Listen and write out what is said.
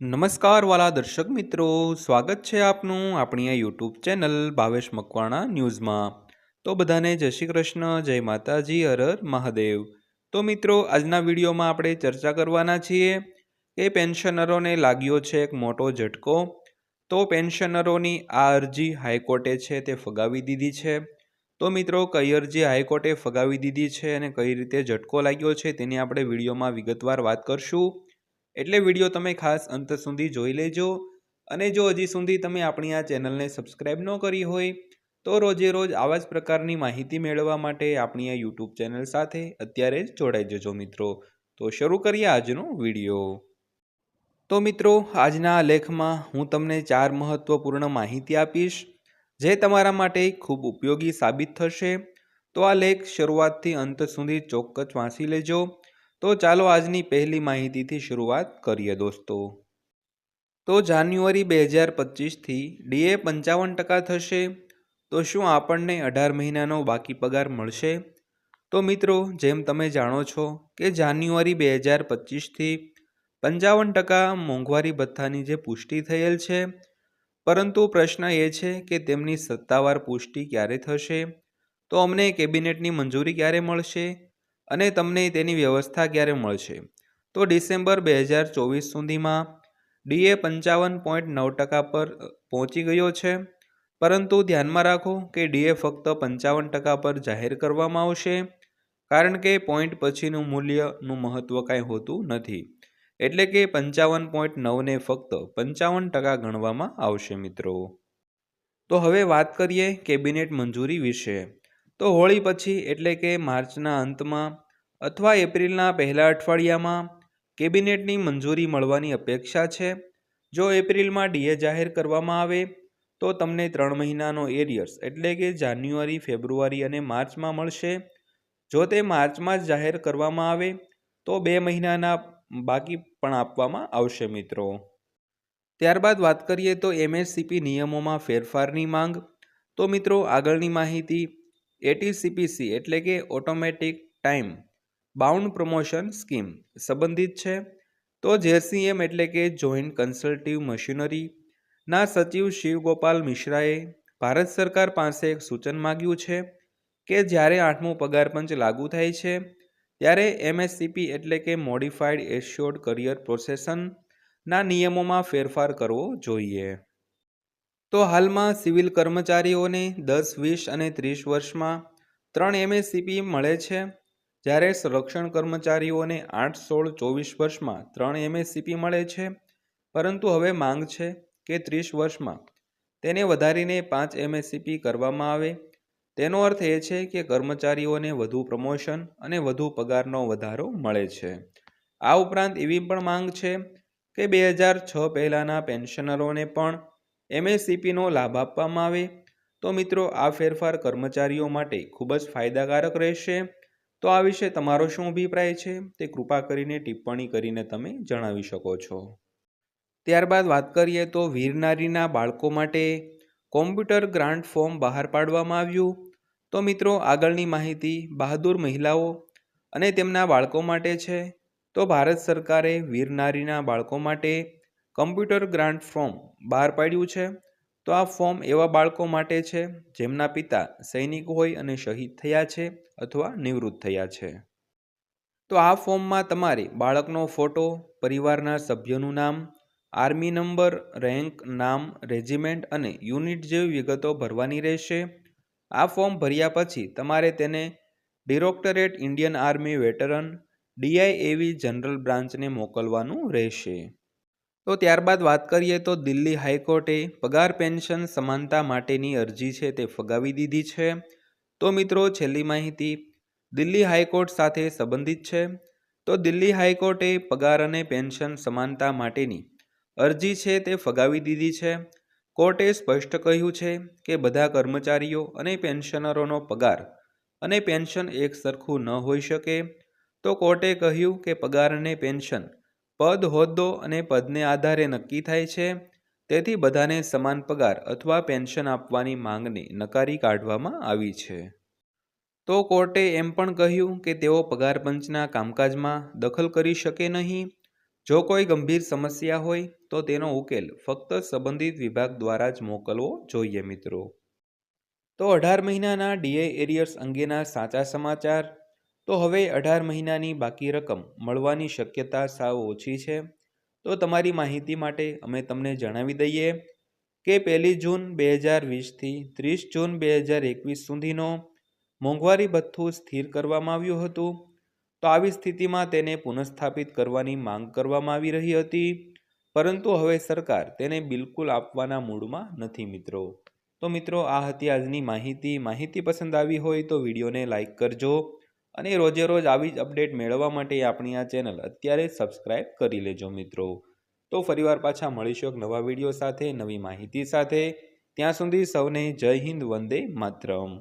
નમસ્કાર વાલા દર્શક મિત્રો, સ્વાગત છે આપનું આપણી આ યુટ્યુબ ચેનલ ભાવેશ મકવાણા ન્યૂઝમાં. તો બધાને જય શ્રી કૃષ્ણ, જય માતાજી હરર મહાદેવ. તો મિત્રો, આજના વિડીયોમાં આપણે ચર્ચા કરવાના છીએ કે પેન્શનરોને લાગ્યો છે એક મોટો ઝટકો. તો પેન્શનરોની આ અરજી હાઈકોર્ટે છે તે ફગાવી દીધી છે. તો મિત્રો, કઈ અરજી હાઈકોર્ટે ફગાવી દીધી છે અને કઈ રીતે ઝટકો લાગ્યો છે તેની આપણે વિડીયોમાં વિગતવાર વાત કરશું. એટલે વીડિયો તમે ખાસ અંત સુધી જોઈ લેજો. અને જો હજી સુધી તમે આપણી આ ચેનલને સબસ્ક્રાઈબ ન કરી હોય, તો રોજે રોજ આવા જ પ્રકારની માહિતી મેળવવા માટે આપણી આ યુટ્યુબ ચેનલ સાથે અત્યારે જ જોડાઈ જજો મિત્રો. તો શરૂ કરીએ આજનો વીડિયો. તો મિત્રો, આજના લેખમાં હું તમને ચાર મહત્વપૂર્ણ માહિતી આપીશ, જે તમારા માટે ખૂબ ઉપયોગી સાબિત થશે. તો આ લેખ શરૂઆતથી અંત સુધી ચોક્કસ વાંચી લેજો. તો ચાલો આજની પહેલી માહિતીથી શરૂઆત કરીએ દોસ્તો. તો જાન્યુઆરી બે હજાર પચીસથી ડીએ પંચાવન ટકા થશે, તો શું આપણને અઢાર મહિનાનો બાકી પગાર મળશે? તો મિત્રો, જેમ તમે જાણો છો કે જાન્યુઆરી બે હજાર પચીસથી પંચાવન ટકા મોંઘવારી ભથ્થાની જે પુષ્ટિ થયેલ છે, પરંતુ પ્રશ્ન એ છે કે તેમની સત્તાવાર પુષ્ટિ ક્યારે થશે? તો અમને કેબિનેટની મંજૂરી ક્યારે મળશે? અને તમને તેની વ્યવસ્થા ક્યારે મળશે? તો ડિસેમ્બર બે હજાર ચોવીસ સુધીમાં ડીએ પંચાવન પોઈન્ટ નવ ટકા પર પહોંચી ગયો છે. પરંતુ ધ્યાનમાં રાખો કે ડીએ ફક્ત પંચાવન ટકા પર જાહેર કરવામાં આવશે, કારણ કે પોઈન્ટ પછીનું મૂલ્યનું મહત્ત્વ કાંઈ હોતું નથી. એટલે કે પંચાવન પોઈન્ટ નવને ફક્ત પંચાવન ટકા ગણવામાં આવશે મિત્રો. તો હવે વાત કરીએ કેબિનેટ મંજૂરી વિશે. તો હોળી પછી, એટલે કે માર્ચના અંતમાં અથવા એપ્રિલના પહેલા અઠવાડિયામાં, કેબિનેટની મંજૂરી મળવાની અપેક્ષા છે. જો એપ્રિલમાં ડીએ જાહેર કરવામાં આવે, તો તમને ત્રણ મહિનાનો એરિયર્સ, એટલે કે જાન્યુઆરી, ફેબ્રુઆરી અને માર્ચમાં મળશે. જો તે માર્ચમાં જ જાહેર કરવામાં આવે, તો બે મહિનાના બાકી પણ આપવામાં આવશે મિત્રો. ત્યારબાદ વાત કરીએ તો એમએસસીપી નિયમોમાં ફેરફારની માંગ. તો મિત્રો, આગળની માહિતી એટીસીપીસી એટલે કે automatic time bound promotion scheme સંબંધિત છે. તો જેસીએમ એટલે કે જોઈન્ટ કન્સલ્ટિવ મશીનરી ના સચિવ શિવગોપાલ મિશ્રાએ ભારત સરકાર પાસે એક સૂચન માગ્યું છે કે જ્યારે આઠમું પગાર પંચ લાગુ થાય છે, ત્યારે એમએસસીપી એટલે કે મોડિફાઈડ એશ્યોર્ડ કરિયર પ્રોસેસનના નિયમોમાં ફેરફાર કરવો જોઈએ. તો હાલમાં સિવિલ કર્મચારીઓને દસ, વીસ અને ત્રીસ વર્ષમાં ત્રણ એમએસસીપી મળે છે. જ્યારે સંરક્ષણ કર્મચારીઓને આઠ, સોળ, ચોવીસ વર્ષમાં ત્રણ એમએસસીપી મળે છે. પરંતુ હવે માંગ છે કે ત્રીસ વર્ષમાં તેને વધારીને પાંચ એમએસસીપી કરવામાં આવે. તેનો અર્થ એ છે કે કર્મચારીઓને વધુ પ્રમોશન અને વધુ પગારનો વધારો મળે છે. આ ઉપરાંત એવી પણ માંગ છે કે બે હજાર છ પહેલાંના પેન્શનરોને પણ એમએસસીપીનો લાભ આપવામાં આવે? તો મિત્રો, આ ફેરફાર કર્મચારીઓ માટે ખૂબ જ ફાયદાકારક રહેશે. તો આ વિશે તમારો શું અભિપ્રાય છે? તે કૃપા કરીને ટિપ્પણી કરીને તમે જણાવી શકો છો. ત્યારબાદ વાત કરીએ તો વીરનારીના બાળકો માટે કોમ્પ્યુટર ગ્રાન્ટ ફોર્મ બહાર પાડવામાં આવ્યું. તો મિત્રો, આગળની માહિતી બહાદુર મહિલાઓ અને તેમના બાળકો માટે છે. તો ભારત સરકારે વીરનારીના બાળકો માટે કમ્પ્યુટર ગ્રાન્ટ ફોર્મ બહાર પાડ્યું છે. તો આ ફોર્મ એવા બાળકો માટે છે, જેમના પિતા સૈનિક હોય અને શહીદ થયા છે અથવા નિવૃત્ત થયા છે. તો આ ફોર્મમાં તમારે બાળકનો ફોટો, પરિવારના સભ્યનું નામ, આર્મી નંબર, રેન્ક, નામ, રેજિમેન્ટ અને યુનિટ જેવી વિગતો ભરવાની રહેશે. આ ફોર્મ ભર્યા પછી તમારે તેને directorate Indian army veteran DIAV general બ્રાન્ચને મોકલવાનું રહેશે. તો ત્યારબાદ વાત કરીએ તો દિલ્હી હાઈકોર્ટે પગાર પેન્શન સમાનતા માટેની અરજી છે તે ફગાવી દીધી છે. તો મિત્રો, છેલ્લી માહિતી દિલ્હી હાઈકોર્ટ સાથે સંબંધિત છે. તો દિલ્હી હાઈકોર્ટે પગાર અને પેન્શન સમાનતા માટેની અરજી છે તે ફગાવી દીધી છે. કોર્ટે સ્પષ્ટ કહ્યું છે કે બધા કર્મચારીઓ અને પેન્શનરોનો પગાર અને પેન્શન એક સરખું ન હોઈ શકે. તો કોર્ટે કહ્યું કે પગાર અને પેન્શન પદ હોદ્દો અને પદને આધારે નક્કી થાય છે. તેથી બધાને સમાન પગાર અથવા પેન્શન આપવાની માંગને નકારી કાઢવામાં આવી છે. તો કોર્ટે એમ પણ કહ્યું કે તેઓ પગાર પંચના કામકાજમાં દખલ કરી શકે નહીં. જો કોઈ ગંભીર સમસ્યા હોય તો તેનો ઉકેલ ફક્ત સંબંધિત વિભાગ દ્વારા જ મોકલવો જોઈએ મિત્રો. તો અઢાર મહિનાના ડીએ એરિયર્સ અંગેના સાચા સમાચાર. તો હવે અઢાર મહિનાની બાકી રકમ મળવાની શક્યતા સાવ ઓછી છે. તો તમારી માહિતી માટે અમે તમને જણાવી દઈએ કે પહેલી જૂન બે હજાર વીસથી ત્રીસ જૂન બે હજાર એકવીસ સુધીનો મોંઘવારી ભથ્થું સ્થિર કરવામાં આવ્યું હતું. તો આવી સ્થિતિમાં તેને પુનઃસ્થાપિત કરવાની માંગ કરવામાં આવી રહી હતી. પરંતુ હવે સરકાર તેને બિલકુલ આપવાના મૂડમાં નથી મિત્રો. તો મિત્રો, આ હતી આજની માહિતી. માહિતી પસંદ આવી હોય તો વિડીયોને લાઇક કરજો. અને રોજે રોજ આવી જ અપડેટ મેળવવા માટે આપણી આ ચેનલ અત્યારે સબસ્ક્રાઇબ કરી લેજો મિત્રો. તો ફરીવાર પાછા મળીશું એક નવા વીડિયો સાથે, નવી માહિતી સાથે. ત્યાં સુધી સૌને જય હિન્દ, વંદે માતરમ.